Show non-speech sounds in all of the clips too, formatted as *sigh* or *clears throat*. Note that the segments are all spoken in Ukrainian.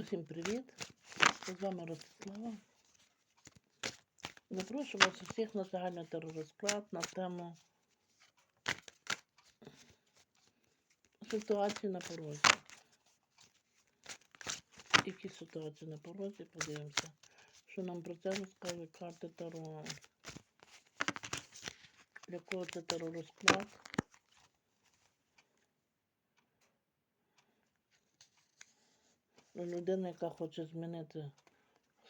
Усім привіт! З вами Ростислава. Запрошую вас усіх на загальний теророзклад на тему ситуації на порозі. Які ситуації на порозі, подивимося, що нам про це розкажуть карти Таро. Для кого це теророзклад? Людина, яка хоче змінити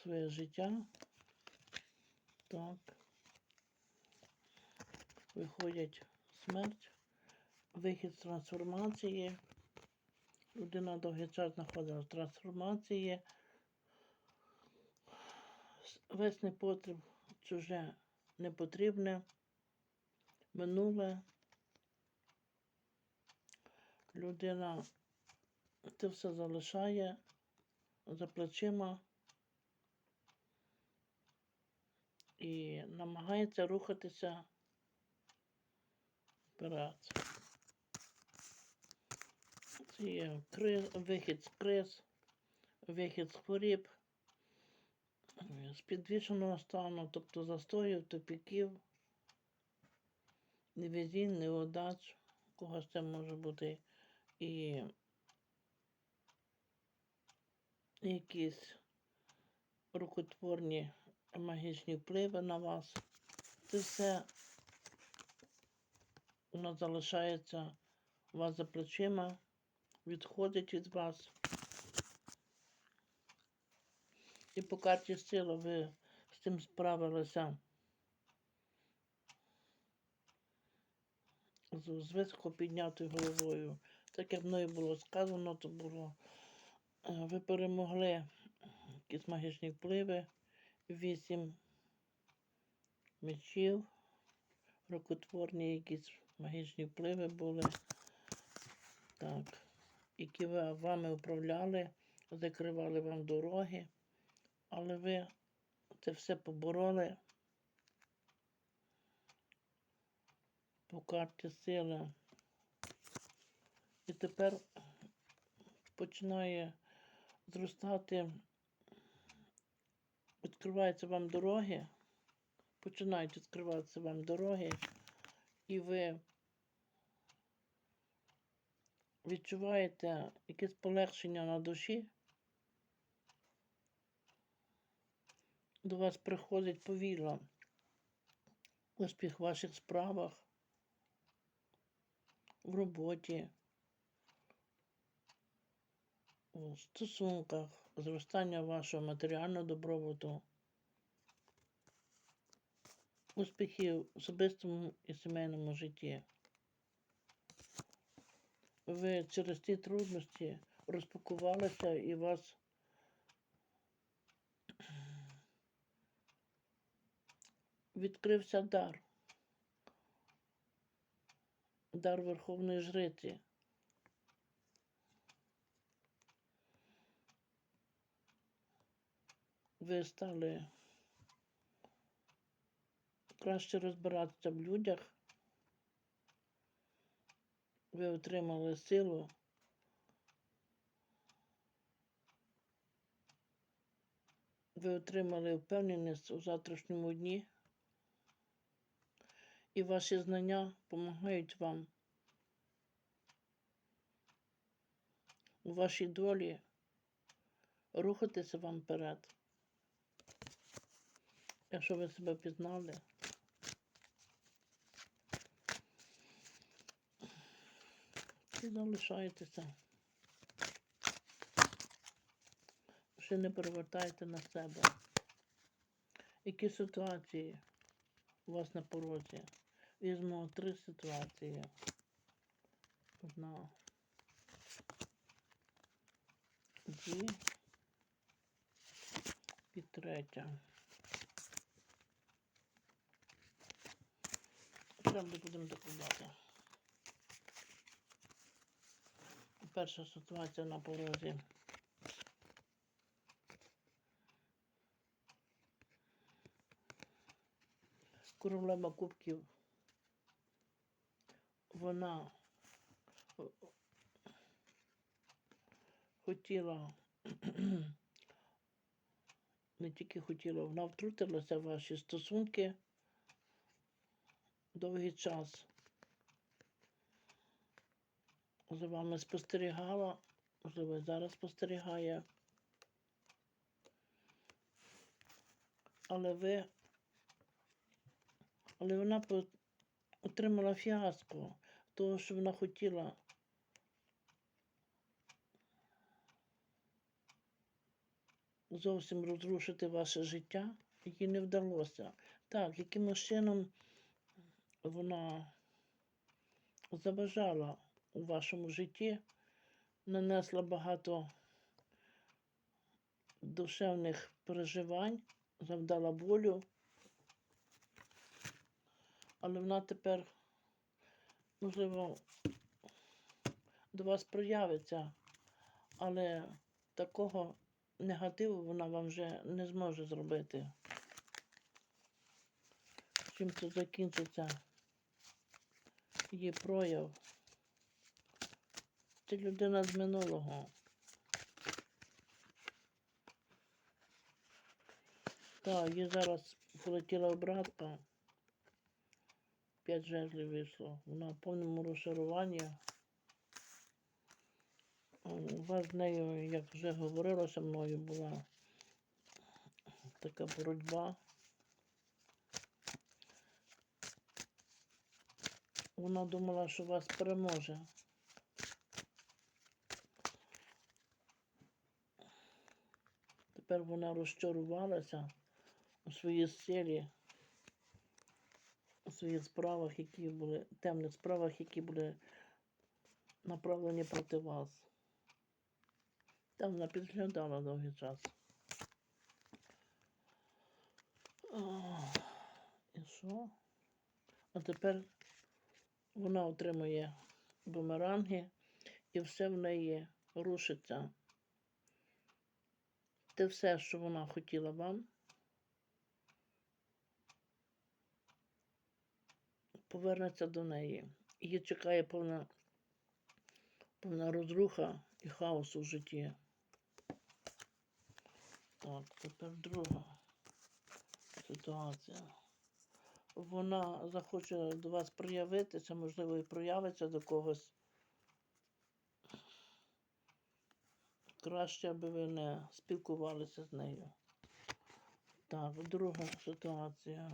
своє життя. Так. Виходять смерть, вихід з трансформації. Людина довгий час знаходилася в трансформації. Весь непотріб чуже непотрібне, минуле. Людина це все залишає за плечима і намагається рухатися вперед. Це є криз, вихід з криз, вихід з хворіб, з підвішеного стану, тобто застоїв, тупіків, невезінь, неудач, когось це може бути і якісь рукотворні магічні впливи на вас. Це все воно залишається у вас за плечима, відходить від вас. І по карті сила ви з цим справилися з високо піднятою головою. Так як мною було сказано, то було ви перемогли якісь магічні впливи, вісім мечів, рукотворні якісь магічні впливи були, так, які ви вами управляли, закривали вам дороги, але ви це все побороли. По карті сили. І тепер починає зростати, відкриваються вам дороги, починають відкриватися вам дороги, і ви відчуваєте якесь полегшення на душі. До вас приходить повільно успіх в ваших справах, в роботі у стосунках, зростання вашого матеріального добробуту, успіхів в особистому і сімейному житті. Ви через ці трудності розпакувалися і вас відкрився дар. Дар Верховної Жриці. Ви стали краще розбиратися в людях, ви отримали силу. Ви отримали впевненість у завтрашньому дні, і ваші знання допомагають вам у вашій долі рухатися вам вперед. Якщо ви себе пізнали. І залишайтеся. Ще не перевертайте на себе. Які ситуації у вас на порозі? Візьмемо три ситуації. Одна. Дві. І третя. Прямо будемо докладати. Перша ситуація на порозі. Королева кубків. Вона хотіла *clears throat* не тільки хотіла, вона втрутилася в ваші стосунки довгий час. За вами спостерігала, можливо, зараз спостерігає. Але ви, але вона отримала фіаско того, що вона хотіла. Зовсім розрушити ваше життя, їй не вдалося. Так, якимось чином вона заважала у вашому житті, нанесла багато душевних переживань, завдала болю. Але вона тепер, можливо, до вас проявиться, але такого негативу вона вам вже не зможе зробити. Чим це закінчиться? Її прояв. Це людина з минулого. Так, їй зараз полетіла обратка. П'ять жезлів вийшло. Вона в повному розчаруванні. У вас з нею, як вже говорилося мною, була така боротьба. Вона думала, що вас переможе. Тепер вона розчарувалася у своїй силі, у своїх справах, які були, темних справах, які були направлені проти вас. Там вона підглядала довгий час. Ах, І що? А тепер вона отримує бумеранги і все в неї рушиться. Те все, що вона хотіла вам, повернеться до неї. Її чекає повна, повна розруха і хаос у житті. Так, тепер друга ситуація. Вона захоче до вас проявитися, можливо, і проявиться до когось. Краще, аби ви не спілкувалися з нею. Так, друга ситуація.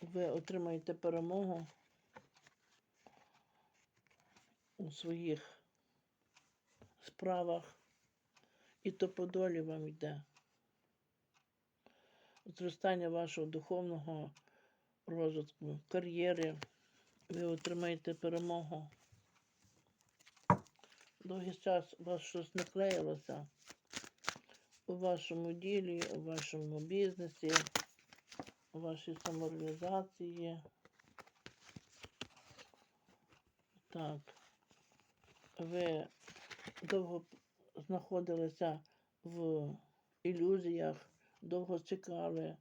Ви отримаєте перемогу у своїх справах, і то по долі вам йде. Зростання вашого духовного розвитку, кар'єри, ви отримаєте перемогу. Довгий час у вас щось не клеїлося у вашому ділі, у вашому бізнесі, у вашій самореалізації. Так, ви довго знаходилися в ілюзіях, довго чекали.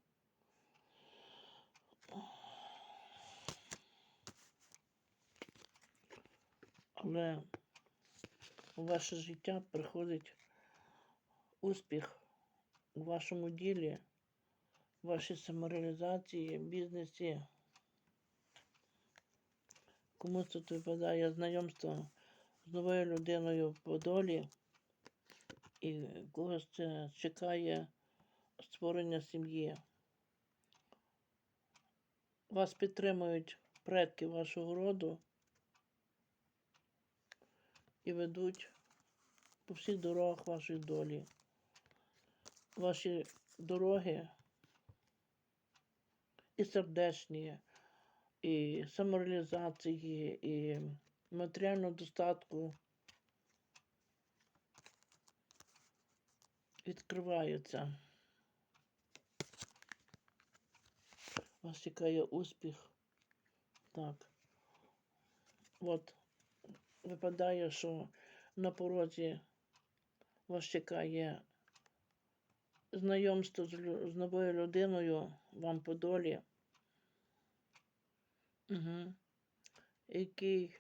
Але у ваше життя приходить успіх у вашому ділі, в вашій самореалізації, бізнесі. Комусь тут випадає знайомство з новою людиною по долі, і когось чекає створення сім'ї. Вас підтримують предки вашого роду і ведуть по всіх дорогах вашої долі. Ваші дороги і сердечні, і самореалізації, і матеріального достатку відкриваються. Вас чекає успіх. Так. От випадає, що на порозі вас чекає знайомство з, з новою людиною вам по долі. Угу. Який,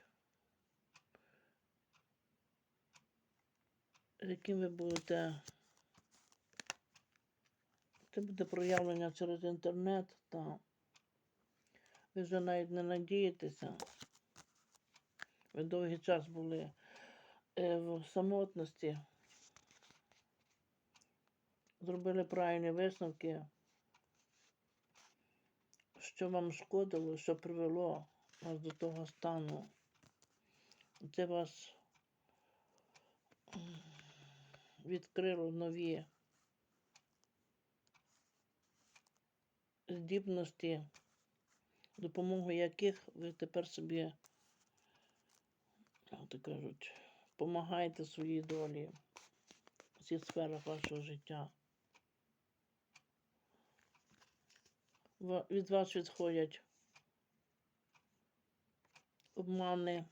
з яким ви будете це буде проявлення через інтернет, та ви вже навіть не надієтеся. Ви довгий час були е, в самотності. Зробили правильні висновки, що вам шкодило, що привело вас до того стану. Це вас відкрило нові здібності, допомогою яких ви тепер собі, як то кажуть, допомагаєте своїй долі в всіх сферах вашого життя. Від вас відходять обмани,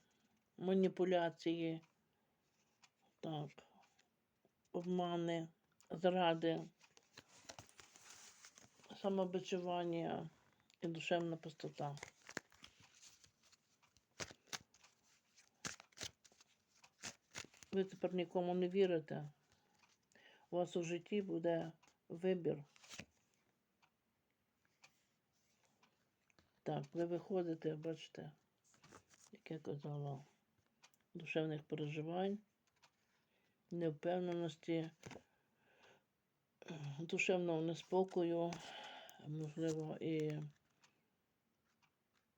маніпуляції, так, обмани, зради, самобичування і душевна пустота. Ви тепер нікому не вірите. У вас у житті буде вибір. Так, ви виходите, бачите, як я казала, душевних переживань, невпевненості, душевного неспокою, можливо, і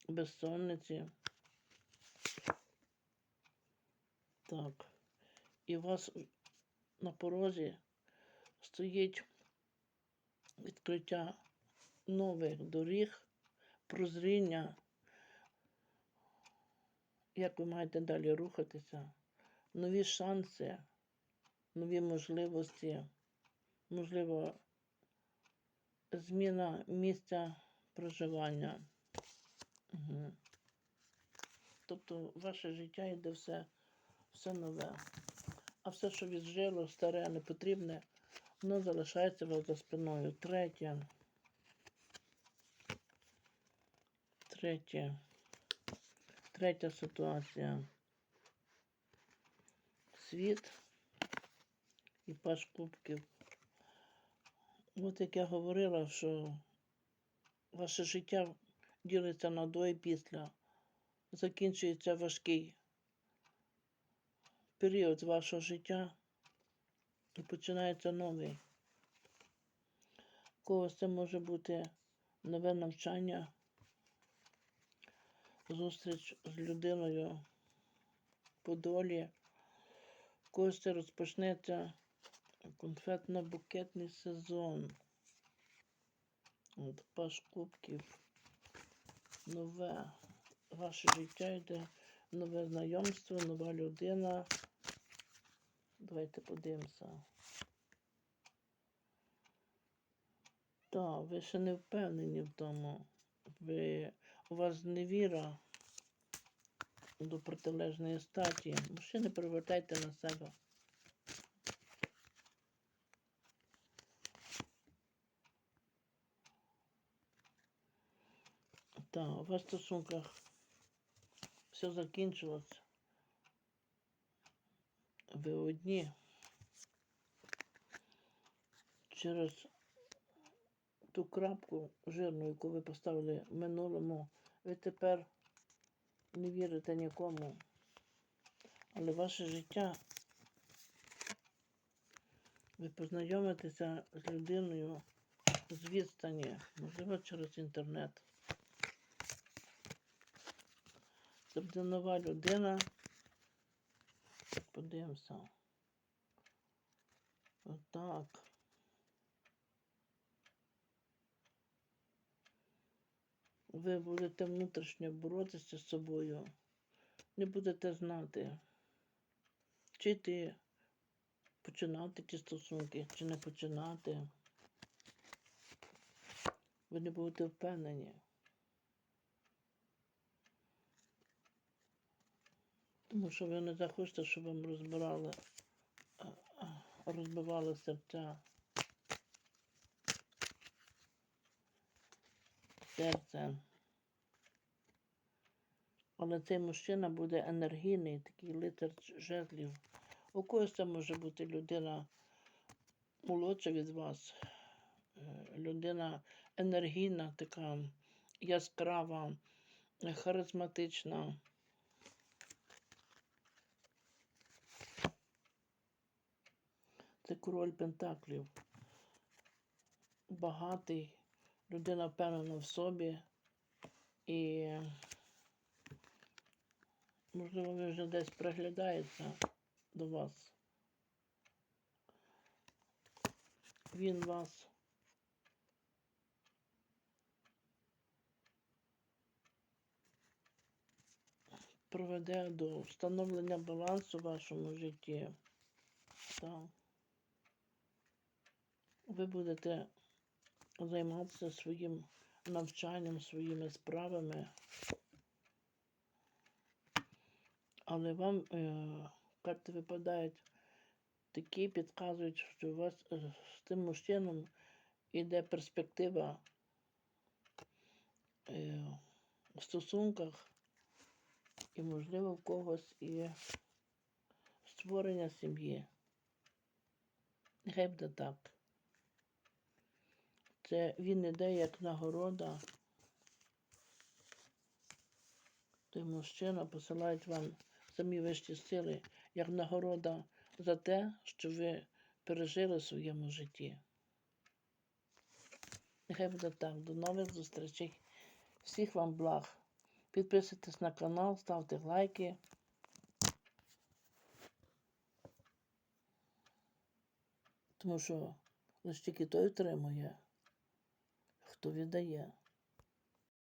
безсонниці. Так. І у вас на порозі стоїть відкриття нових доріг, прозріння, як ви маєте далі рухатися, нові шанси, нові можливості, можливо, зміна місця проживання. Угу. Тобто ваше життя йде все, все нове. А все, що віджило, старе, непотрібне, воно залишається вас за спиною. Третє. Третє. Третя ситуація. Світ і паш кубків. От як я говорила, що ваше життя ділиться на до і після. Закінчується важкий період вашого життя і починається новий. У когось це може бути нове навчання, зустріч з людиною по долі. У когось це розпочнеться конфетно-букетний сезон. От паш кубків. Нове. Ваше життя йде, нове знайомство, нова людина. Давайте подивимося. Так, ви ще не впевнені в тому. Ви, у вас невіра до протилежної статі. Мужчини привертайте на себе. Так, у вас в стосунках все закінчилось. Ви одні через ту крапку жирну, яку ви поставили в минулому, ви тепер не вірите нікому. Але ваше життя ви познайомитеся з людиною з відстані, можливо, через інтернет. Це буде нова людина. Подивимося. Отак. Ви будете внутрішньо боротися з собою. Не будете знати, чи ти починати ті стосунки, чи не починати. Ви не будете впевнені. Тому що ви не захочете, щоб вам розбирали, розбивали серця. Серце. Але цей мужчина буде енергійний, такий лицар жезлів. У когось це може бути людина молодша від вас, е, людина енергійна, така яскрава, харизматична. Це король Пентаклів. Багатий, людина впевнена в собі. І, можливо, він вже десь приглядається до вас. Він вас проведе до встановлення балансу в вашому житті. Так. Ви будете займатися своїм навчанням, своїми справами. Але вам е, карти випадають такі, підказують, що у вас е, з тим мужчином іде перспектива е, в стосунках, і, можливо, в когось і створення сім'ї. Нехай так. Це він іде як нагорода. Той мужчина посилають вам самі вищі сили, як нагорода за те, що ви пережили в своєму житті. Нехай буде так. До нових зустрічей. Всіх вам благ. Підписуйтесь на канал, ставте лайки. Тому що лише тільки той отримує, хто віддає.